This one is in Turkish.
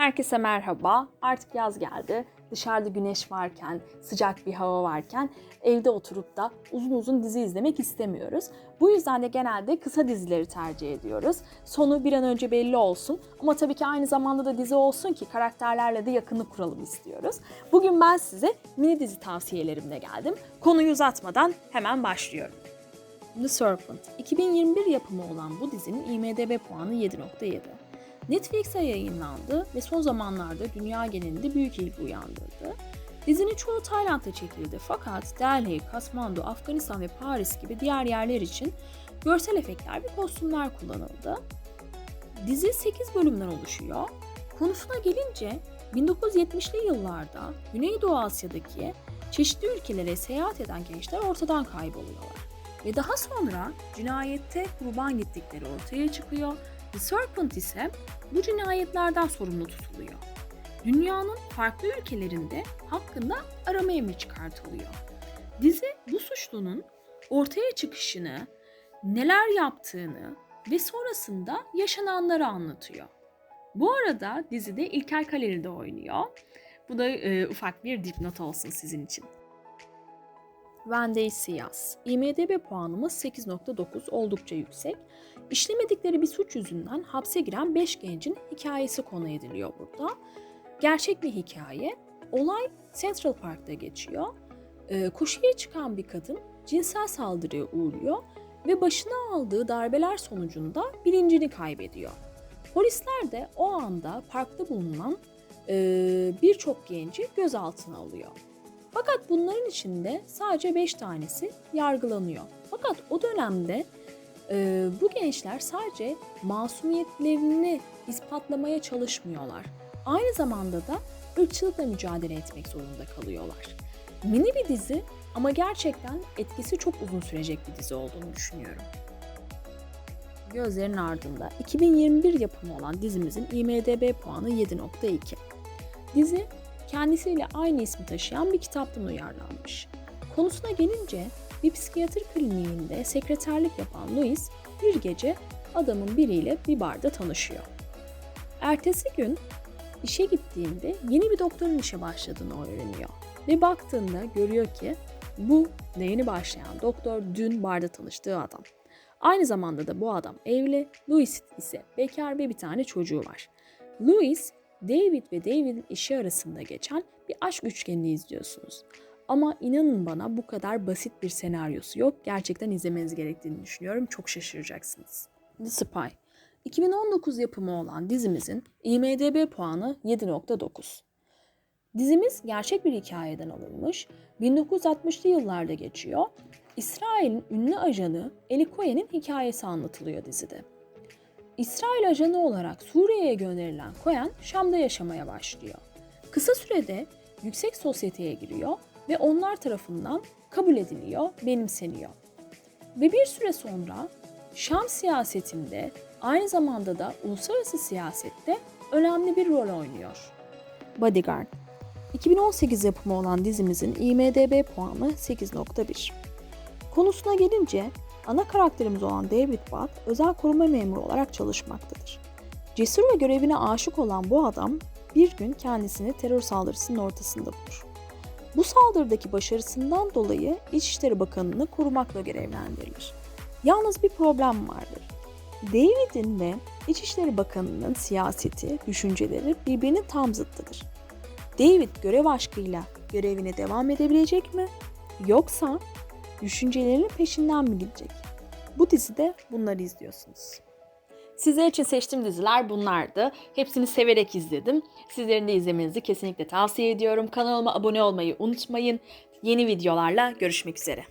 Herkese merhaba. Artık yaz geldi. Dışarıda güneş varken, sıcak bir hava varken evde oturup da uzun uzun dizi izlemek istemiyoruz. Bu yüzden de genelde kısa dizileri tercih ediyoruz. Sonu bir an önce belli olsun ama tabii ki aynı zamanda da dizi olsun ki karakterlerle de yakınlık kuralım istiyoruz. Bugün ben size mini dizi tavsiyelerimle geldim. Konuyu uzatmadan hemen başlıyorum. The Serpent. 2021 yapımı olan bu dizinin IMDB puanı 7.7. Netflix'e yayınlandı ve son zamanlarda dünya genelinde büyük ilgi uyandırdı. Dizinin çoğu Tayland'da çekildi fakat Delhi, Kathmandu, Afganistan ve Paris gibi diğer yerler için görsel efektler ve kostümler kullanıldı. Dizi 8 bölümden oluşuyor. Konusuna gelince 1970'li yıllarda Güneydoğu Asya'daki çeşitli ülkelere seyahat eden gençler ortadan kayboluyorlar. Ve daha sonra cinayette kurban gittikleri ortaya çıkıyor. The Serpent ise bu cinayetlerden sorumlu tutuluyor. Dünyanın farklı ülkelerinde hakkında arama emri çıkartılıyor. Dizi bu suçlunun ortaya çıkışını, neler yaptığını ve sonrasında yaşananları anlatıyor. Bu arada dizide İlker Kaleli de oynuyor. Bu da e, ufak bir dipnot olsun sizin için. Wendy Siyas. IMDB puanımız 8.9 oldukça yüksek. İşlemedikleri bir suç yüzünden hapse giren 5 gencin hikayesi konu ediliyor burada. Gerçek bir hikaye. Olay Central Park'ta geçiyor. Ee, koşuya çıkan bir kadın cinsel saldırıya uğruyor ve başına aldığı darbeler sonucunda bilincini kaybediyor. Polisler de o anda parkta bulunan e, birçok genci gözaltına alıyor. Fakat bunların içinde sadece 5 tanesi yargılanıyor. Fakat o dönemde e, bu gençler sadece masumiyetlerini ispatlamaya çalışmıyorlar. Aynı zamanda da ırkçılıkla mücadele etmek zorunda kalıyorlar. Mini bir dizi ama gerçekten etkisi çok uzun sürecek bir dizi olduğunu düşünüyorum. Gözlerin ardında 2021 yapımı olan dizimizin IMDB puanı 7.2. Dizi kendisiyle aynı ismi taşıyan bir kitaptan uyarlanmış. Konusuna gelince bir psikiyatri kliniğinde sekreterlik yapan Louis bir gece adamın biriyle bir barda tanışıyor. Ertesi gün işe gittiğinde yeni bir doktorun işe başladığını öğreniyor. Ve baktığında görüyor ki bu da yeni başlayan doktor dün barda tanıştığı adam. Aynı zamanda da bu adam evli, Louis ise bekar ve bir tane çocuğu var. Louis David ve David'in işi arasında geçen bir aşk üçgenini izliyorsunuz. Ama inanın bana bu kadar basit bir senaryosu yok. Gerçekten izlemeniz gerektiğini düşünüyorum. Çok şaşıracaksınız. The Spy. 2019 yapımı olan dizimizin IMDB puanı 7.9. Dizimiz gerçek bir hikayeden alınmış. 1960'lı yıllarda geçiyor. İsrail'in ünlü ajanı Eli Cohen'in hikayesi anlatılıyor dizide. İsrail ajanı olarak Suriye'ye gönderilen Cohen Şam'da yaşamaya başlıyor. Kısa sürede yüksek sosyeteye giriyor ve onlar tarafından kabul ediliyor, benimseniyor. Ve bir süre sonra Şam siyasetinde aynı zamanda da uluslararası siyasette önemli bir rol oynuyor. Bodyguard 2018 yapımı olan dizimizin IMDB puanı 8.1. Konusuna gelince ana karakterimiz olan David Watt özel koruma memuru olarak çalışmaktadır. Cesur ve görevine aşık olan bu adam bir gün kendisini terör saldırısının ortasında bulur. Bu saldırıdaki başarısından dolayı İçişleri Bakanı'nı korumakla görevlendirilir. Yalnız bir problem vardır. David'in ve İçişleri Bakanı'nın siyaseti, düşünceleri birbirinin tam zıttıdır. David görev aşkıyla görevine devam edebilecek mi? Yoksa düşüncelerinin peşinden mi gidecek? Bu dizide bunları izliyorsunuz. Sizler için seçtiğim diziler bunlardı. Hepsini severek izledim. Sizlerin de izlemenizi kesinlikle tavsiye ediyorum. Kanalıma abone olmayı unutmayın. Yeni videolarla görüşmek üzere.